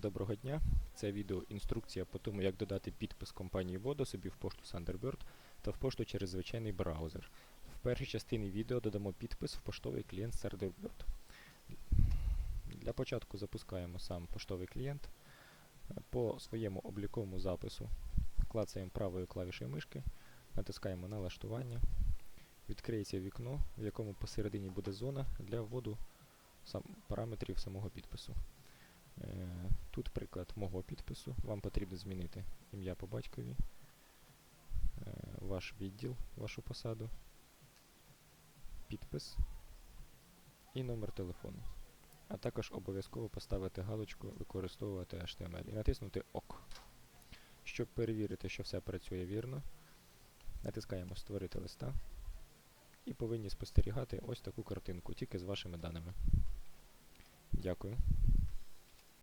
доброго дня. Це відео інструкція по тому, як додати підпис компанії Vodo собі в пошту Thunderbird та в пошту через звичайний браузер. В першій частині відео додамо підпис в поштовий клієнт Thunderbird. Для початку запускаємо сам поштовий клієнт. По своєму обліковому запису клацаємо правою клавішею мишки, натискаємо налаштування. Відкриється вікно, в якому посередині буде зона для вводу параметрів самого підпису. Тут приклад мого підпису. Вам потрібно змінити ім'я по батькові, е, ваш відділ, вашу посаду, підпис і номер телефону. А також обов'язково поставити галочку використовувати HTML і натиснути ОК. Щоб перевірити, що все працює вірно, натискаємо Створити листа і повинні спостерігати ось таку картинку, тільки з вашими даними. Дякую.